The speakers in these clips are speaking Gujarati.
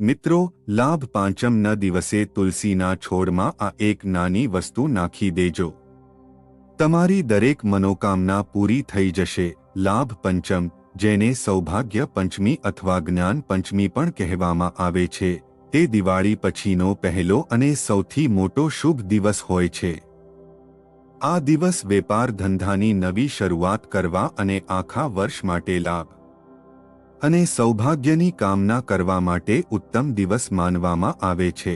મિત્રો, લાભ પાંચમના દિવસે તુલસીના છોડમાં આ એક નાની વસ્તુ નાખી દેજો. તમારી દરેક મનોકામના પૂરી થઈ જશે. લાભ પંચમ, જેને સૌભાગ્ય પંચમી અથવા જ્ઞાન પંચમી પણ કહેવામાં આવે છે, તે દિવાળી પછીનો પહેલો અને સૌથી મોટો શુભ દિવસ હોય છે. આ દિવસ વેપાર ધંધાની નવી શરૂઆત કરવા અને આખા વર્ષ માટે લાભ અને સૌભાગ્યની કામના કરવા માટે ઉત્તમ દિવસ માનવામાં આવે છે.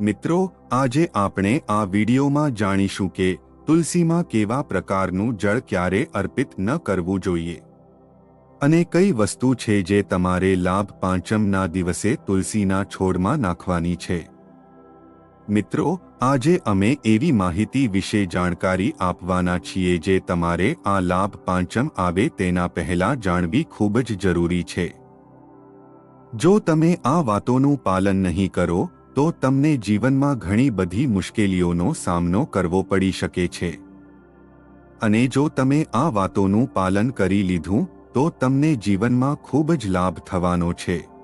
મિત્રો, આજે આપણે આ વિડીયોમાં જાણીશું કે તુલસીમાં કેવા પ્રકારનું જળ ક્યારે અર્પિત ન કરવું જોઈએ. અને કઈ વસ્તુ છે જે તમારે લાભ પાંચમના દિવસે તુલસીના છોડમાં નાખવાની છે? મિત્રો, આજે અમે એવી માહિતી વિશે જાણકારી આપવાના છીએ જે તમારે આ લાભ પાંચમ આવે તેના પહેલા જાણવી ખૂબ જ જરૂરી છે. જો તમે આ વાતોનું પાલન નહીં કરો, તો તમને જીવનમાં ઘણી બધી મુશ્કેલીઓનો સામનો કરવો પડી શકે છે. અને જો તમે આ વાતોનું પાલન કરી લીધું, તો તમને જીવનમાં ખૂબ જ લાભ થવાનો છે.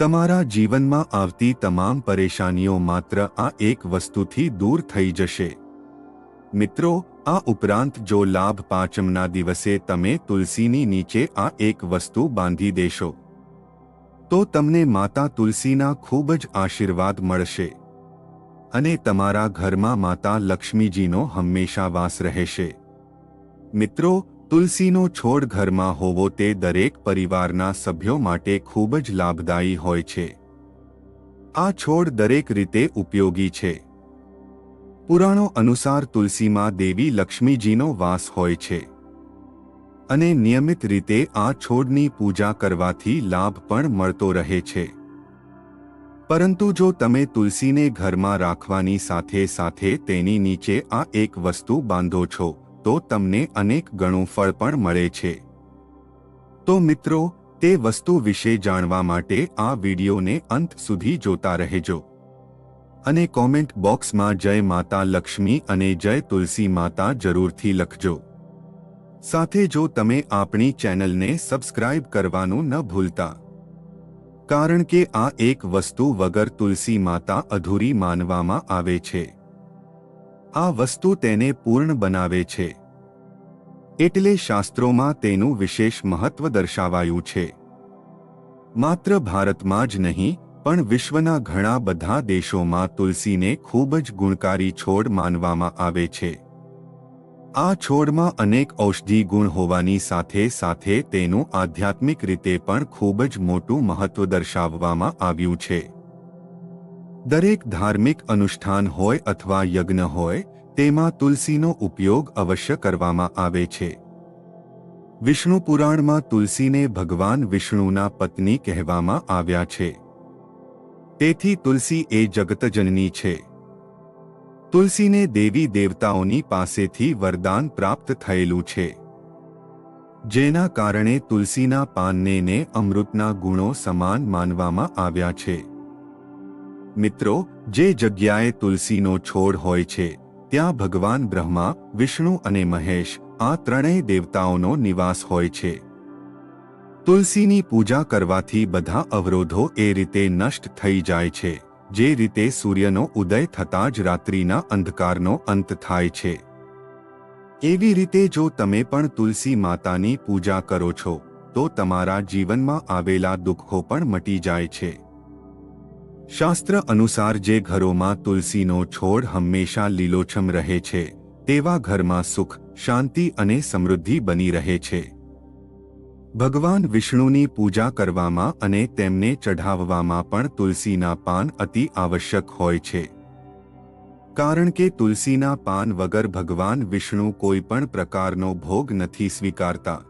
તમારા જીવનમાં આવતી તમામ પરેશાનીઓ માત્ર આ એક વસ્તુથી દૂર થઈ જશે. મિત્રો, આ ઉપરાંત જો લાભ પાંચમના દિવસે તમે તુલસીની નીચે આ એક વસ્તુ બાંધી દેશો, તો તમને માતા તુલસીના ખૂબ જ આશીર્વાદ મળશે અને તમારા ઘરમાં માતા લક્ષ્મીજીનો હંમેશા વાસ રહેશે. મિત્રો તુલસીનો છોડ ઘરમાં હોવો તે દરેક પરિવારના સભ્યો માટે ખૂબ જ લાભદાયી હોય છે. આ છોડ દરેક રીતે ઉપયોગી છે. પુરાણો અનુસાર તુલસીમાં દેવી લક્ષ્મીજીનો વાસ હોય છે. અને નિયમિત રીતે આ છોડની પૂજા કરવાથી લાભ પણ મળતો રહે છે. પરંતુ જો તમે તુલસીને ઘરમાં રાખવાની સાથે સાથે તેની નીચે આ એક વસ્તુ બાંધો છો તો તમને અનેક ગણું ફળ પણ મળે છે. તો મિત્રો, તે વસ્તુ વિશે જાણવા માટે આ વિડીયોને અંત સુધી જોતા રહેજો. અને કોમેન્ટ બોક્સમાં જય માતા લક્ષ્મી અને જય તુલસી માતા જરૂરથી લખજો. સાથે જો તમે આપણી ચેનલને સબસ્ક્રાઇબ કરવાનું ન ભૂલતા. કારણ કે આ એક વસ્તુ વગર તુલસી માતા અધૂરી માનવામાં આવે છે. આ વસ્તુ તેને પૂર્ણ બનાવે છે. એટલે શાસ્ત્રોમાં તેનું વિશેષ મહત્વ દર્શાવાયું છે. માત્ર ભારતમાં જ નહીં, પણ વિશ્વના ઘણા બધા દેશોમાં તુલસીને ખૂબ જ ગુણકારી છોડ માનવામાં આવે છે. આ છોડમાં અનેક ઔષધિ ગુણ હોવાની સાથે સાથે તેનું આધ્યાત્મિક રીતે પણ ખૂબ જ મોટું મહત્વ દર્શાવવામાં આવ્યું છે. દરેક ધાર્મિક અનુષ્ઠાન હોય અથવા યજ્ઞ હોય, તેમાં તુલસીનો ઉપયોગ અવશ્ય કરવામાં આવે છે. વિષ્ણુ પુરાણમાં તુલસીને ભગવાન વિષ્ણુના પત્ની કહેવામાં આવ્યા છે. તેથી તુલસી એ જગતજનની છે. તુલસીને દેવી દેવતાઓની પાસેથી વરદાન પ્રાપ્ત થયેલું છે. જેના કારણે તુલસીના પાનને અમૃતના ગુણો સમાન માનવામાં આવ્યા છે. મિત્રો, જે જગ્યાએ તુલસીનો છોડ હોય છે, ત્યાં ભગવાન બ્રહ્મા, વિષ્ણુ અને મહેશ, આ ત્રણેય દેવતાઓનો નિવાસ હોય છે. તુલસીની પૂજા કરવાથી બધા અવરોધો એ રીતે નષ્ટ થઈ જાય છે, જે રીતે સૂર્યનો ઉદય થતાં જ રાત્રિના અંધકારનો અંત થાય છે. એવી રીતે જો તમે પણ તુલસી માતાની પૂજા કરો છો, તો તમારા જીવનમાં આવેલા દુઃખો પણ મટી જાય છે. શાસ્ત્ર અનુસાર જે ઘરોમાં તુલસીનો છોડ હંમેશા લીલોછમ રહે છે, તેવા ઘરમાં સુખ, શાંતિ અને સમૃદ્ધિ બની રહે છે. ભગવાન વિષ્ણુની પૂજા કરવામાં અને તેમને ચઢાવવામાં પણ તુલસીના પાન અતિ આવશ્યક હોય છે. કારણ કે તુલસીના પાન વગર ભગવાન વિષ્ણુ કોઈ પણ પ્રકારનો ભોગ નથી સ્વીકારતા.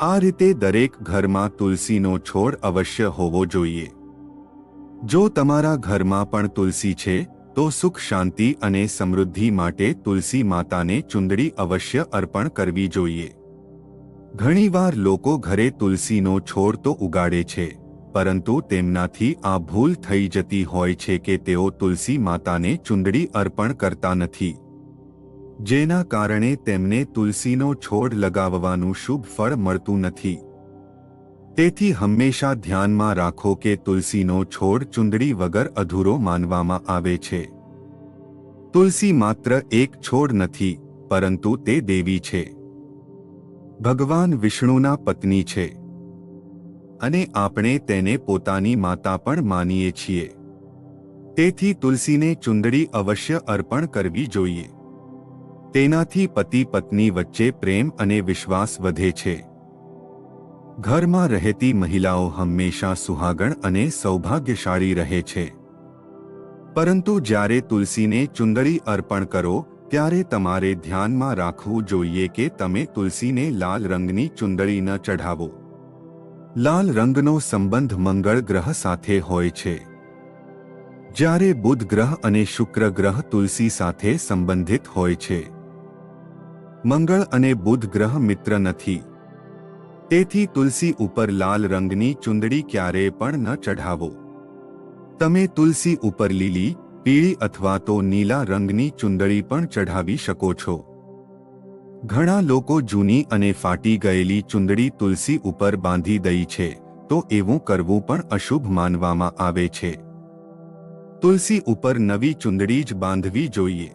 આ રીતે દરેક ઘરમાં તુલસીનો છોડ અવશ્ય હોવો જોઈએ. જો તમારા ઘરમાં પણ તુલસી છે, તો સુખ શાંતિ અને સમૃદ્ધિ માટે તુલસી માતાને ચુંદડી અવશ્ય અર્પણ કરવી જોઈએ. ઘણીવાર લોકો ઘરે તુલસીનો છોડ તો ઉગાડે છે, પરંતુ તેમનાથી આ ભૂલ થઈ જતી હોય છે કે તેઓ તુલસી માતાને ચુંદડી અર્પણ કરતા નથી. જેના કારણે તેમને તુલસીનો છોડ લગાવવાનું શુભ ફળ મળતું નથી. તેથી હંમેશા ધ્યાનમાં રાખો કે તુલસીનો છોડ ચુંદડી વગર અધૂરો માનવામાં આવે છે. તુલસી માત્ર એક છોડ નથી, પરંતુ તે દેવી છે. ભગવાન વિષ્ણુના પત્ની છે. અને આપણે તેને પોતાની માતા પણ માનીએ છીએ. તેથી તુલસીને ચુંદડી અવશ્ય અર્પણ કરવી જોઈએ. તેનાથી પતિ પત્ની વચ્ચે પ્રેમ અને વિશ્વાસ વધે છે. ઘરમાં રહેતી મહિલાઓ હંમેશા સુહાગણ અને સૌભાગ્યશાળી રહે છે. પરંતુ જ્યારે તુલસીને ચુંદડી અર્પણ કરો, ત્યારે તમારે ધ્યાનમાં રાખવું જોઈએ કે તમે તુલસીને લાલ રંગની ચુંદડી ન ચઢાવો. લાલ રંગનો સંબંધ મંગળ ગ્રહ સાથે હોય છે. જ્યારે બુધ ગ્રહ અને શુક્ર ગ્રહ તુલસી સાથે સંબંધિત હોય છે. મંગળ અને બુધ ગ્રહ મિત્ર નથી. તેથી તુલસી ઉપર લાલ રંગની ચુંદડી ક્યારેય પણ ન ચઢાવો. તમે તુલસી ઉપર લીલી, પીળી અથવા તો નીલા રંગની ચુંદડી પણ ચઢાવી શકો છો. ઘણા લોકો જૂની અને ફાટી ગયેલી ચુંદડી તુલસી ઉપર બાંધી દઈ છે, તો એવું કરવું પણ અશુભ માનવામાં આવે છે. તુલસી ઉપર નવી ચુંદડી જ બાંધવી જોઈએ.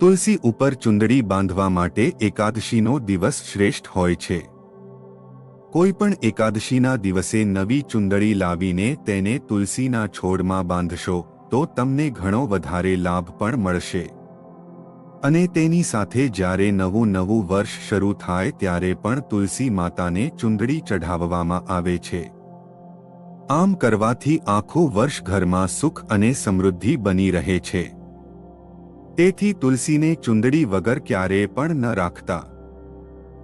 તુલસી ઉપર ચુંદડી બાંધવા માટે એકાદશીનો દિવસ શ્રેષ્ઠ હોય છે. કોઈ પણ એકાદશીના દિવસે નવી ચુંદડી લાવીને તેને તુલસીના છોડમાં બાંધશો, તો તમને ઘણો વધારે લાભ પણ મળશે. અને તેની સાથે જ્યારે નવું નવું વર્ષ શરૂ થાય ત્યારે પણ તુલસી માતાને ચુંદડી ચઢાવવામાં આવે છે. આમ કરવાથી આખું વર્ષ ઘરમાં સુખ અને સમૃદ્ધિ બની રહે છે. તેથી તુલસીને ચુંદડી વગર ક્યારેય પણ ન રાખતા.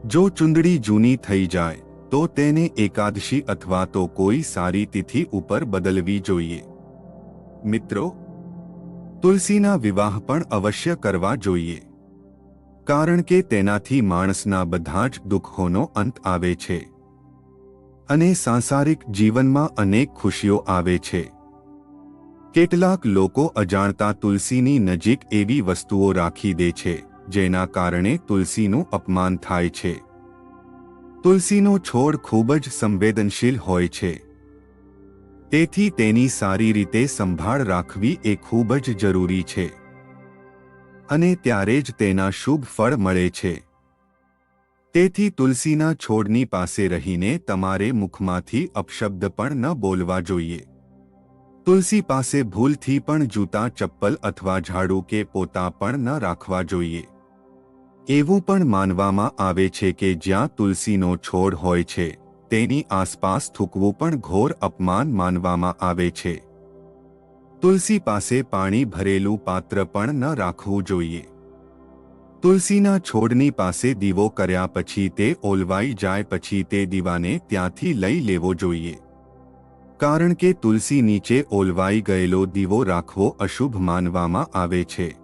જો ચુંદડી જૂની થઈ જાય તો તેને એકાદશી અથવા તો કોઈ સારી તિથિ ઉપર બદલવી જોઈએ. મિત્રો, તુલસીના વિવાહ પણ અવશ્ય કરવા જોઈએ. કારણ કે તેનાથી માણસના બધા જ દુઃખોનો અંત આવે છે. અને સાંસારિક જીવનમાં અનેક ખુશીઓ આવે છે. કેટલાક લોકો અજાણતા તુલસીની નજીક એવી વસ્તુઓ રાખી દે છે, જેના કારણે તુલસીનું અપમાન થાય છે. તુલસીનો છોડ ખૂબ જ સંવેદનશીલ હોય છે. તેથી તેની સારી રીતે સંભાળ રાખવી એ ખૂબ જ જરૂરી છે. અને ત્યારે જ તેના શુભ ફળ મળે છે. તેથી તુલસીના છોડની પાસે રહીને તમારે મુખમાંથી અપશબ્દ પણ ન બોલવા જોઈએ. તુલસી પાસે ભૂલથી પણ જૂતા, ચપ્પલ અથવા ઝાડુ કે પોતા પણ ન રાખવા જોઈએ. એવું પણ માનવામાં આવે છે કે જ્યાં તુલસીનો છોડ હોય છે, તેની આસપાસ થૂકવું પણ ઘોર અપમાન માનવામાં આવે છે. તુલસી પાસે પાણી ભરેલું પાત્ર પણ ન રાખવું જોઈએ. તુલસીના છોડની પાસે દીવો કર્યા પછી તે ઓલવાઈ જાય પછી તે દીવાને ત્યાંથી લઈ લેવો જોઈએ. કારણ કે તુલસી નીચે ઓલવાઈ ગયેલો દીવો રાખવો અશુભ માનવામાં આવે છે.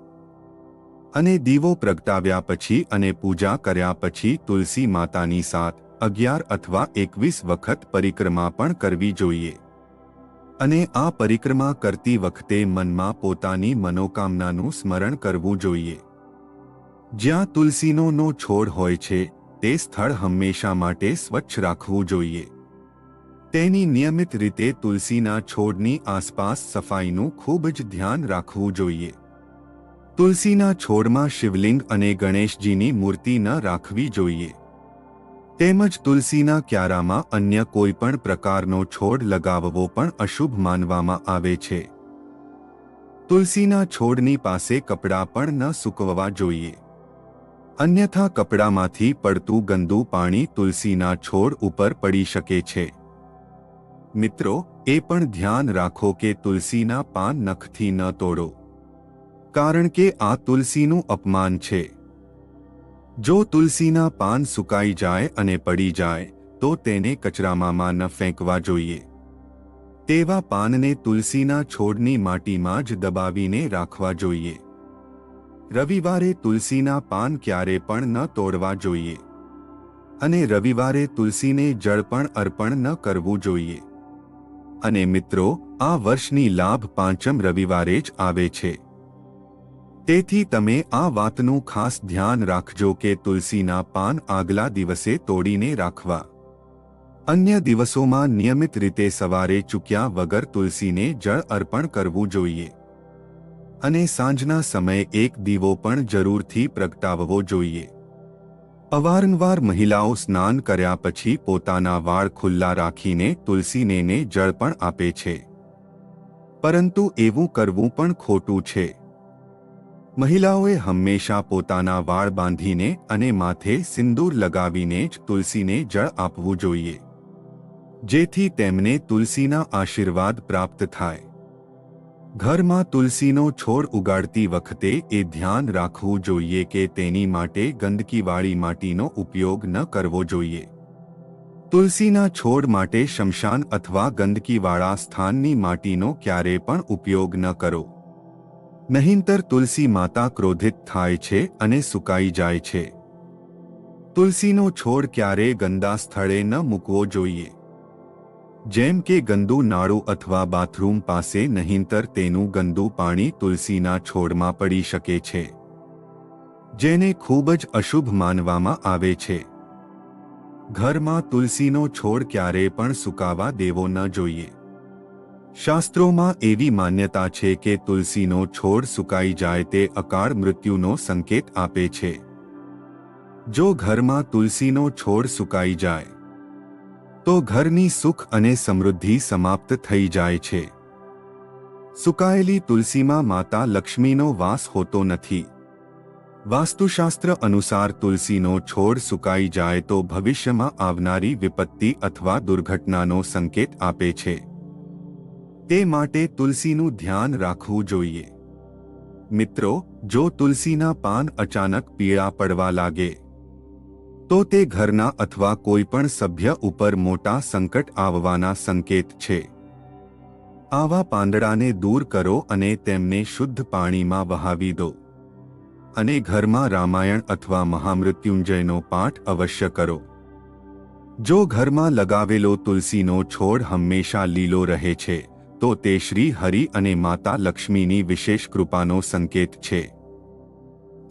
અને દીવો પ્રગટાવ્યા પછી અને પૂજા કર્યા પછી તુલસી માતાની સાત, અગિયાર અથવા એકવીસ વખત પરિક્રમા પણ કરવી જોઈએ. અને આ પરિક્રમા કરતી વખતે મનમાં પોતાની મનોકામનાનું સ્મરણ કરવું જોઈએ. જ્યાં તુલસીનો નો છોડ હોય છે, તે સ્થળ હંમેશા માટે સ્વચ્છ રાખવું જોઈએ. તેની નિયમિત રીતે તુલસીના છોડની આસપાસ સફાઈનું ખૂબ જ ધ્યાન રાખવું જોઈએ. તુલસીના છોડમાં શિવલિંગ અને ગણેશજીની મૂર્તિ ન રાખવી જોઈએ. તેમજ તુલસીના ક્યારામાં અન્ય કોઈ પણ પ્રકારનો છોડ લગાવવો પણ અશુભ માનવામાં આવે છે. તુલસીના છોડની પાસે કપડાં પણ ન સૂકવવા જોઈએ. અન્યથા કપડામાંથી પડતું ગંદુ પાણી તુલસીના છોડ ઉપર પડી શકે છે. મિત્રો, એ પણ ધ્યાન રાખો કે તુલસીના પાન નખથી ન તોડો. કારણ કે આ તુલસીનું અપમાન છે. જો તુલસીના પાન સુકાઈ જાય અને પડી જાય, તો તેને કચરામાં ન ફેંકવા જોઈએ. તેવા પાનને તુલસીના છોડની માટીમાં જ દબાવીને રાખવા જોઈએ. રવિવારે તુલસીના પાન ક્યારે પણ ન તોડવા જોઈએ. અને રવિવારે તુલસીને જળ પણ અર્પણ ન કરવું જોઈએ. અને મિત્રો, આ વર્ષની લાભ પાંચમ રવિવારે જ આવે છે. તેથી તમે આ વાતનું ખાસ ધ્યાન રાખજો કે તુલસીના પાન આગલા દિવસે તોડીને રાખવા. અન્ય દિવસોમાં નિયમિત રીતે સવારે ચૂક્યા વગર તુલસીને જળ અર્પણ કરવું જોઈએ. અને સાંજના સમયે એક દીવો પણ જરૂરથી પ્રગટાવવો જોઈએ. અવારનવાર મહિલાઓ સ્નાન કર્યા પછી પોતાના વાળ ખુલ્લા રાખીને તુલસીને જળ પણ આપે છે. પરંતુ એવું કરવું પણ ખોટું છે. મહિલાઓએ હંમેશા પોતાના વાળ બાંધીને અને માથે સિંદૂર લગાવીને જ તુલસીને જળ આપવું જોઈએ. જેથી તેમને તુલસીના આશીર્વાદ પ્રાપ્ત થાય. ઘરમાં તુલસીનો છોડ ઉગાડતી વખતે એ ધ્યાન રાખવું જોઈએ કે તેની માટે ગંદકીવાળી માટીનો ઉપયોગ ન કરવો જોઈએ. તુલસીના છોડ માટે શમશાન અથવા ગંદકીવાળા સ્થાનની માટીનો ક્યારે પણ ઉપયોગ ન કરો. નહીંતર તુલસી માતા ક્રોધિત થાય છે અને સુકાઈ જાય છે. તુલસીનો છોડ ક્યારે ગંદા સ્થળે ન મૂકવો જોઈએ. જેમ કે ગંદુ નાળું અથવા બાથરૂમ પાસે નહીંતર તેનું ગંદુ પાણી તુલસીના છોડમાં પડી શકે છે. જેને ખૂબ જ અશુભ માનવામાં આવે છે. ઘરમાં તુલસીનો છોડ ક્યારે પણ સુકાવા દેવો ન જોઈએ. શાસ્ત્રોમાં એવી માન્યતા છે કે તુલસીનો છોડ સુકાઈ જાય તે અકાળ મૃત્યુનો સંકેત આપે છે. જો ઘરમાં તુલસીનો છોડ સુકાઈ જાય, તો ઘરની સુખ અને સમૃદ્ધિ સમાપ્ત થઈ જાય છે. સુકાયેલી તુલસીમાં માતા લક્ષ્મીનો વાસ હોતો નથી. વાસ્તુશાસ્ત્ર અનુસાર તુલસીનો છોડ સુકાઈ જાય તો ભવિષ્યમાં આવનારી વિપત્તિ અથવા દુર્ઘટનાનો સંકેત આપે છે. તે માટે તુલસીનું ધ્યાન રાખવું જોઈએ. મિત્રો, જો તુલસીના પાન અચાનક પીળા પડવા લાગે, તો તે ઘરના અથવા કોઈપણ સભ્ય ઉપર મોટા સંકટ આવવાના સંકેત છે. આવા પાંદડાને દૂર કરો અને તેમને શુદ્ધ પાણીમાં વહાવી દો. અને ઘરમાં રામાયણ અથવા મહામૃત્યુંજયનો પાઠ અવશ્ય કરો. જો ઘરમાં લગાવેલો તુલસીનો છોડ હંમેશા લીલો રહે છે તો તે શ્રી હરિ અને માતા લક્ષ્મીની વિશેષ કૃપાનો સંકેત છે.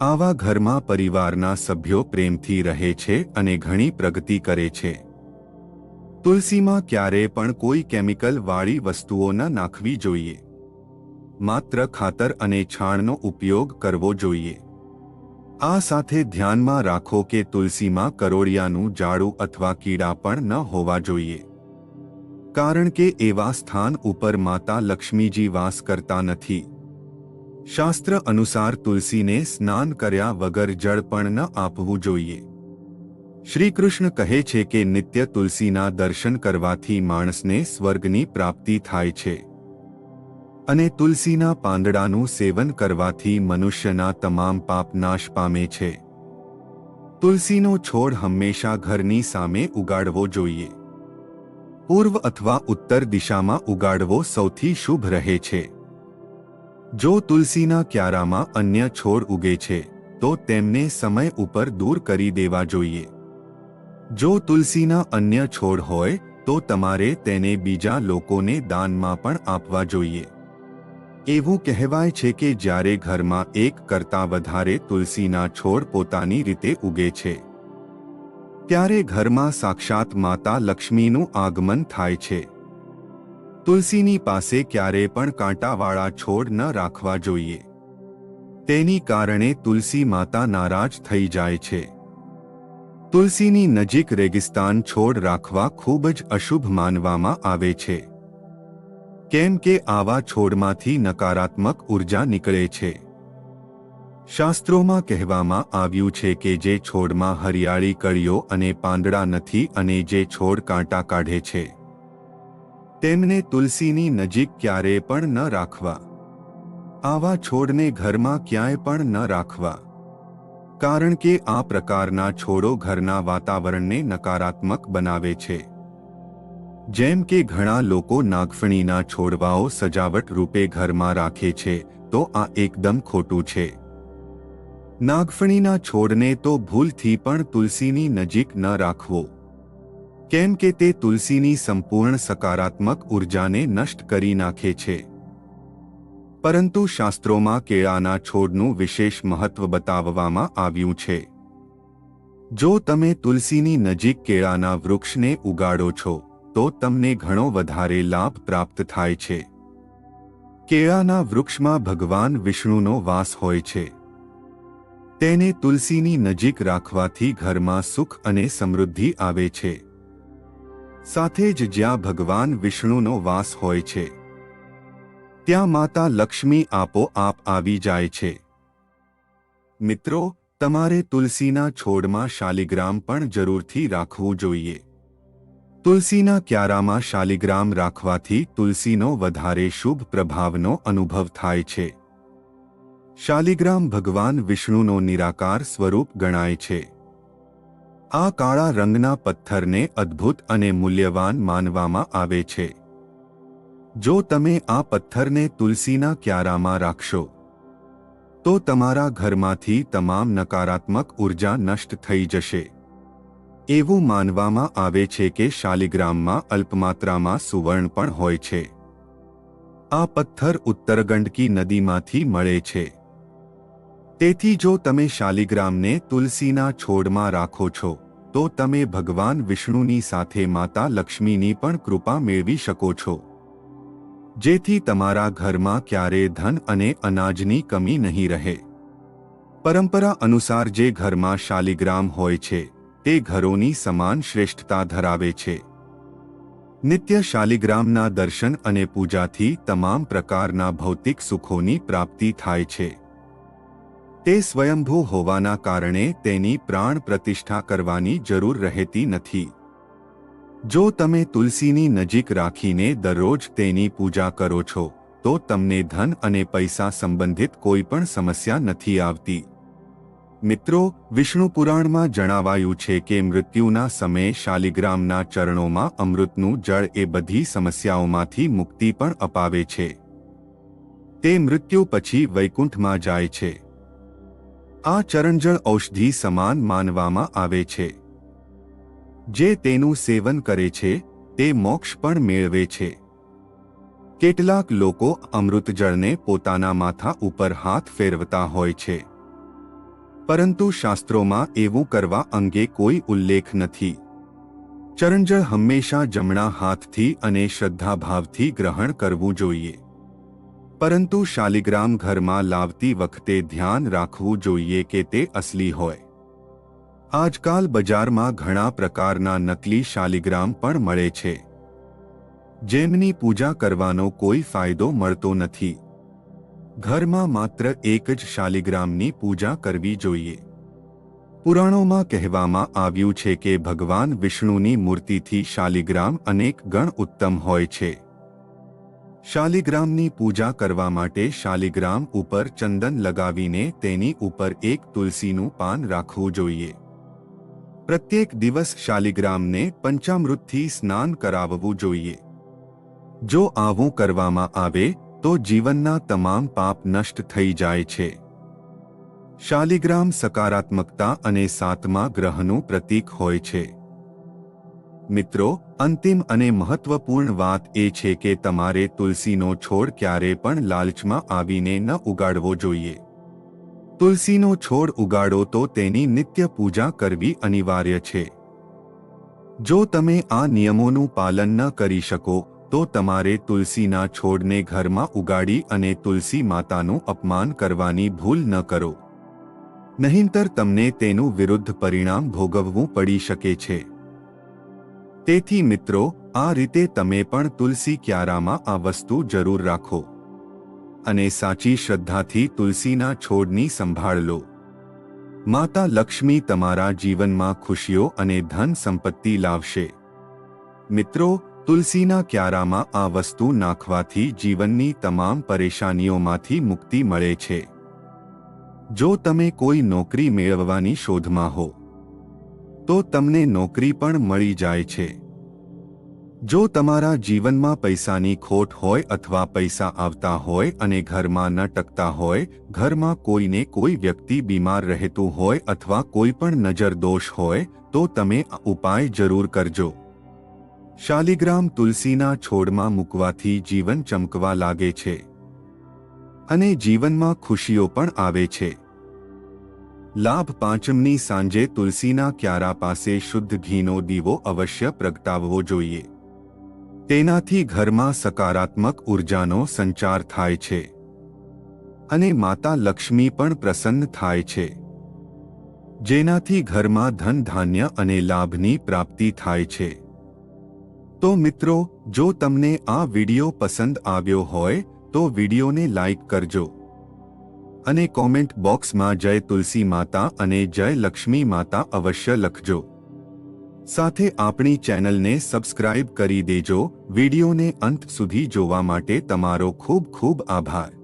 આવા ઘરમાં પરિવારના સભ્યો પ્રેમથી રહે છે અને ઘણી પ્રગતિ કરે છે. તુલસીમાં ક્યારે પણ કોઈ કેમિકલ વાળી વસ્તુઓ ન નાખવી જોઈએ. માત્ર ખાતર અને છાણનો ઉપયોગ કરવો જોઈએ. આ સાથે ધ્યાનમાં રાખો કે તુલસીમાં કરોળિયાનું જાડું અથવા કીડા પણ ન હોવા જોઈએ. કારણ કે એવા સ્થાન ઉપર માતા લક્ષ્મીજી વાસ કરતા નથી. શાસ્ત્ર અનુસાર તુલસીને સ્નાન કર્યા વગર જળ પણ ન આપવું જોઈએ. શ્રીકૃષ્ણ કહે છે કે નિત્ય તુલસીના દર્શન કરવાથી માણસને સ્વર્ગની પ્રાપ્તિ થાય છે. અને તુલસીના પાંદડાનું સેવન કરવાથી મનુષ્યના તમામ પાપ નાશ પામે છે. તુલસીનો છોડ હંમેશા ઘરની સામે ઉગાડવો જોઈએ. પૂર્વ અથવા ઉત્તર દિશામાં ઉગાડવો સૌથી શુભ રહે છે. જો તુલસીના ક્યારામાં અન્ય છોડ ઉગે છે, તો તેમને સમય ઉપર દૂર કરી દેવા જોઈએ. જો તુલસીના અન્ય છોડ હોય, તો તમારે તેને બીજા લોકોને દાનમાં પણ આપવા જોઈએ. એવું કહેવાય છે કે જ્યારે ઘરમાં એક કરતાં વધારે તુલસીના છોડ પોતાની રીતે ઉગે છે ત્યારે ઘરમાં સાક્ષાત માતા લક્ષ્મીનું આગમન થાય છે. તુલસીની પાસે ક્યારે પણ કાંટાવાળા છોડ ન રાખવા જોઈએ. તેની કારણે તુલસી માતા નારાજ થઈ જાય છે. તુલસીની નજીક રેગિસ્તાન છોડ રાખવા ખૂબ જ અશુભ માનવામાં આવે છે. કેમ કે આવા છોડમાંથી નકારાત્મક ઊર્જા નીકળે છે. શાસ્ત્રોમાં કહેવામાં આવ્યું છે કે જે છોડમાં હરિયાળી કળીઓ અને પાંદડા નથી અને જે છોડ કાંટા કાઢે છે, તેમને તુલસીની નજીક ક્યારેય પણ ન રાખવા. આવા છોડને ઘરમાં ક્યાંય પણ ન રાખવા. કારણ કે આ પ્રકારના છોડો ઘરના વાતાવરણને નકારાત્મક બનાવે છે. જેમ કે ઘણા લોકો નાગફણીના છોડવાઓ સજાવટ રૂપે ઘરમાં રાખે છે, તો આ એકદમ ખોટું છે. નાગફણીના છોડને તો ભૂલથી પણ તુલસીની નજીક ન રાખવો. કેમ કે તે તુલસીની સંપૂર્ણ સકારાત્મક ઉર્જાને નષ્ટ કરી નાખે છે. પરંતુ શાસ્ત્રોમાં કેળાના છોડનું વિશેષ મહત્વ બતાવવામાં આવ્યું છે. જો તમે તુલસીની નજીક કેળાના વૃક્ષને ઉગાડો છો, તો તમને ઘણો વધારે લાભ પ્રાપ્ત થાય છે. કેળાના વૃક્ષમાં ભગવાન વિષ્ણુનો વાસ હોય છે. તેને તુલસીની નજીક રાખવાથી ઘરમાં સુખ અને સમૃદ્ધિ આવે છે. સાથે જ જ્યાં ભગવાન વિષ્ણુનો વાસ હોય છે, ત્યાં માતા લક્ષ્મી આપોઆપ આવી જાય છે. મિત્રો, તમારે તુલસીના છોડમાં શાલિગ્રામ પણ જરૂરથી રાખવું જોઈએ. તુલસીના ક્યારામાં શાલિગ્રામ રાખવાથી તુલસીનો વધારે શુભ પ્રભાવનો અનુભવ થાય છે. શાલિગ્રામ ભગવાન વિષ્ણુનો નિરાકાર સ્વરૂપ ગણાય છે. આ કાળા રંગના પથ્થરને અદ્ભુત અને મૂલ્યવાન માનવામાં આવે છે. જો તમે આ પથ્થરને તુલસીના ક્યારામાં રાખશો, તો તમારા ઘરમાંથી તમામ નકારાત્મક ઊર્જા નષ્ટ થઈ જશે. એવું માનવામાં આવે છે કે શાલિગ્રામમાં અલ્પમાત્રામાં સુવર્ણ પણ હોય છે. આ પથ્થર ઉત્તરગંડકી નદીમાંથી મળે છે. તેથી જો તમે શાલિગ્રામને તુલસીના છોડમાં રાખો છો, તો તમે ભગવાન વિષ્ણુની સાથે માતા લક્ષ્મીની પણ કૃપા મેળવી શકો છો. જેથી તમારા ઘરમાં ક્યારેય ધન અને અનાજની કમી નહીં રહે. પરંપરા અનુસાર જે ઘરમાં શાલિગ્રામ હોય છે, તે ઘરોની સમાન શ્રેષ્ઠતા ધરાવે છે. નિત્ય શાલિગ્રામના દર્શન અને પૂજાથી તમામ પ્રકારના ભૌતિક સુખોની પ્રાપ્તિ થાય છે. તે સ્વયંભૂ હોવાના કારણે તેની પ્રાણ પ્રતિષ્ઠા કરવાની જરૂર રહેતી નથી. જો તમે તુલસીની નજીક રાખીને દરરોજ તેની પૂજા કરો છો, તો તમને ધન અને પૈસા સંબંધિત કોઈ પણ સમસ્યા નથી આવતી. મિત્રો, વિષ્ણુ પુરાણમાં જણાવાયું છે કે મૃત્યુના સમયે શાલિગ્રામના ચરણોમાં અમૃતનું જળ એ બધી સમસ્યાઓમાંથી મુક્તિ પણ અપાવે છે. તે મૃત્યુ પછી વૈકુંઠમાં જાય છે. આ ચરણજળ ઔષધિ સમાન માનવામાં આવે છે. જે તેનું સેવન કરે છે, તે મોક્ષ પણ મેળવે છે. કેટલાક લોકો અમૃતજળને પોતાના માથા ઉપર હાથ ફેરવતા હોય છે. પરંતુ શાસ્ત્રોમાં એવું કરવા અંગે કોઈ ઉલ્લેખ નથી. ચરણજળ હંમેશા જમણા હાથથી અને શ્રદ્ધાભાવથી ગ્રહણ કરવું જોઈએ. પરંતુ શાલિગ્રામ ઘરમાં લાવતી વખતે ધ્યાન રાખવું જોઈએ કે તે અસલી હોય. આજકાલ બજારમાં ઘણા પ્રકારના નકલી શાલિગ્રામ પણ મળે છે. જેમની પૂજા કરવાનો કોઈ ફાયદો મળતો નથી. ઘરમાં માત્ર એક જ શાલિગ્રામની પૂજા કરવી જોઈએ. પુરાણોમાં કહેવામાં આવ્યું છે કે ભગવાન વિષ્ણુની મૂર્તિથી શાલિગ્રામ અનેક ગણ ઉત્તમ હોય છે. શાલિગ્રામની પૂજા કરવા માટે શાલિગ્રામ ઉપર ચંદન લગાવીને તેની ઉપર એક તુલસીનું પાન રાખવું જોઈએ. પ્રત્યેક દિવસ શાલિગ્રામને પંચામૃતથી સ્નાન કરાવવું જોઈએ. જો આવું કરવામાં આવે, તો જીવનના તમામ પાપ નષ્ટ થઈ જાય છે. શાલિગ્રામ સકારાત્મકતા અને સાતમા ગ્રહનું પ્રતીક હોય છે. મિત્રો, અંતિમ અને મહત્વપૂર્ણ વાત એ છે કે તમારે તુલસીનો છોડ ક્યારે પણ લાલચમાં આવીને ન ઉગાડવો જોઈએ. તુલસીનો છોડ ઉગાડો તો તેની નિત્ય પૂજા કરવી અનિવાર્ય છે. જો તમે આ નિયમોનું પાલન ન કરી શકો, તો તમારે તુલસીના છોડને ઘરમાં ઉગાડી અને તુલસી માતાનું અપમાન કરવાની ભૂલ ન કરો. નહીંતર તમને તેનું વિરુદ્ધ પરિણામ ભોગવવું પડી શકે છે. તેથી મિત્રો, આ રીતે તમે પણ તુલસી ક્યારામાં આ વસ્તુ જરૂર રાખો. અને સાચી શ્રદ્ધાથી તુલસીના છોડની સંભાળ લો. માતા લક્ષ્મી તમારા જીવનમાં ખુશીઓ અને ધન સંપત્તિ લાવશે. મિત્રો, તુલસીના ક્યારામાં આ વસ્તુ નાખવાથી જીવનની તમામ પરેશાનીઓમાંથી મુક્તિ મળે છે. જો તમે કોઈ નોકરી મેળવવાની શોધમાં હો તો તમને નોકરી પણ મળી જાય છે. જો તમારા જીવનમાં પૈસાની ખોટ હોય અથવા પૈસા આવતા હોય અને ઘરમાં ન ટકતા હોય, ઘરમાં કોઈને કોઈ વ્યક્તિ બીમાર રહેતું હોય અથવા કોઈ પણ નજરદોષ હોય, તો તમે આ ઉપાય જરૂર કરજો. શાલિગ્રામ તુલસીના છોડમાં મૂકવાથી જીવન ચમકવા લાગે છે. અને જીવનમાં ખુશીઓ પણ આવે છે. લાભ પાંચમની સાંજે તુલસીના ક્યારા પાસે શુદ્ધ ઘીનો દીવો અવશ્ય પ્રગટાવવો જોઈએ. તેનાથી ઘરમાં સકારાત્મક ઉર્જાનો સંચાર થાય છે. અને માતા લક્ષ્મી પણ પ્રસન્ન થાય છે. જેનાથી ઘરમાં ધન ધાન્ય અને લાભની પ્રાપ્તિ થાય છે. તો મિત્રો, જો તમને આ વિડિયો પસંદ આવ્યો હોય, તો વિડિયોને લાઇક કરજો. અને કોમેન્ટ બોક્સમાં જય તુલસી માતા અને જય લક્ષ્મી માતા અવશ્ય લખજો. સાથે આપણી ચેનલને સબસ્ક્રાઇબ કરી દેજો, વિડિયોને અંત સુધી જોવા માટે તમારો ખૂબ ખૂબ આભાર.